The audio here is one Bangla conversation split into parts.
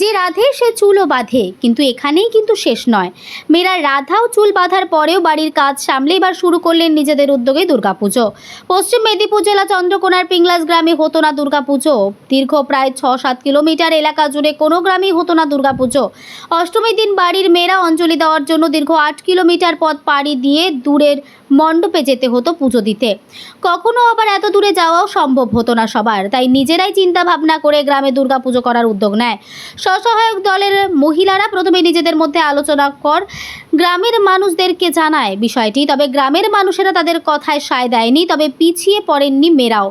যে রাধে সে চুলও বাঁধে, কিন্তু এখানেই কিন্তু শেষ নয়। মেয়েরা রাধাও চুল বাঁধার পরেও বাড়ির কাজ সামলে এবার শুরু করলেন নিজেদের উদ্যোগে দুর্গাপুজো। পশ্চিম মেদিনীপুর জেলা চন্দ্রকোনার পিংলাস গ্রামে হতো না দুর্গাপুজো। দীর্ঘ প্রায় ছ সাত কিলোমিটার এলাকা জুড়ে কোনো গ্রামেই হতো না দুর্গাপুজো। অষ্টমীর দিন বাড়ির মেয়েরা অঞ্জলি দেওয়ার জন্য দীর্ঘ আট কিলোমিটার পথ পাড়ি দিয়ে দূরের মণ্ডপে যেতে হতো পুজো দিতে। কখনো আবার এত দূরে যাওয়াও সম্ভব হতো না সবার, তাই নিজেরাই চিন্তা ভাবনা করে গ্রামে দুর্গাপুজো করার উদ্যোগ নেয়। স্বসহায়ক দলের মহিলারা প্রথমে নিজেদের মধ্যে আলোচনা কর। গ্রামের মানুষদেরকে জানায় বিষয়টি, তবে গ্রামের মানুষেরা তাদের কথায় সায় দেয়নি, তবে পিছিয়ে পড়েননি মেয়েরাও।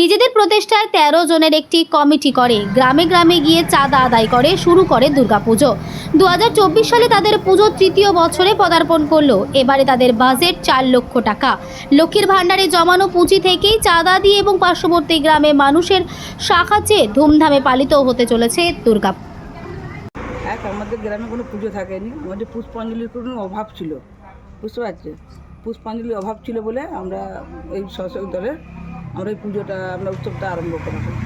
নিজেদের প্রচেষ্টায় তেরো জনের একটি কমিটি করে, গ্রামে গ্রামে গিয়ে চাঁদা আদায় করে, শুরু করে দুর্গাপুজো। দু হাজার চব্বিশ সালে তাদের পুজো তৃতীয় বছরে পদার্পণ করল, এবারে তাদের বাজেট চার লক্ষ টাকা। লক্ষ্মীর ভাণ্ডারে জমানো পুঁজি থেকেই চাঁদা দিয়ে এবং পার্শ্ববর্তী গ্রামে মানুষের সাহায্যে ধুমধামে পালিত হতে চলেছে দুর্গা আমাদের গ্রামে কোনো পুজো থাকেনি। আমাদের পুষ্পাঞ্জলির কোনো অভাব ছিল। বুঝতে পারছি পুষ্পাঞ্জলির অভাব ছিল বলে আমরা এই শাসক দলের আমরা এই পুজোটা আমরা উৎসবটা আরম্ভ করা হয়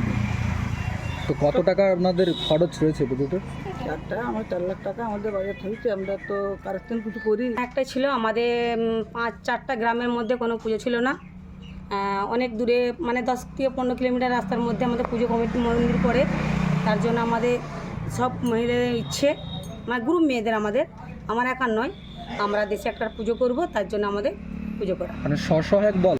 তো কত টাকা আপনাদের খরচ রয়েছে পুজোতে? চারটা আমার চার লাখ টাকা আমাদের বাজার হয়েছে। আমরা তো কারেকশন কিছু করি। একটা ছিল আমাদের পাঁচ চারটা গ্রামের মধ্যে কোনো পুজো ছিল না। অনেক দূরে মানে দশ থেকে পনেরো কিলোমিটার রাস্তার মধ্যে আমাদের পুজো কমিটি মন্দির পড়ে। তার জন্য আমাদের সব মহিলাদের ইচ্ছে মানে গ্রুপ মেয়েদের আমাদের, আমার একার নয়। আমরা দেশে একটা পুজো করব, তার জন্য আমাদের পুজো করা। মানে স্বসহায়ক দল।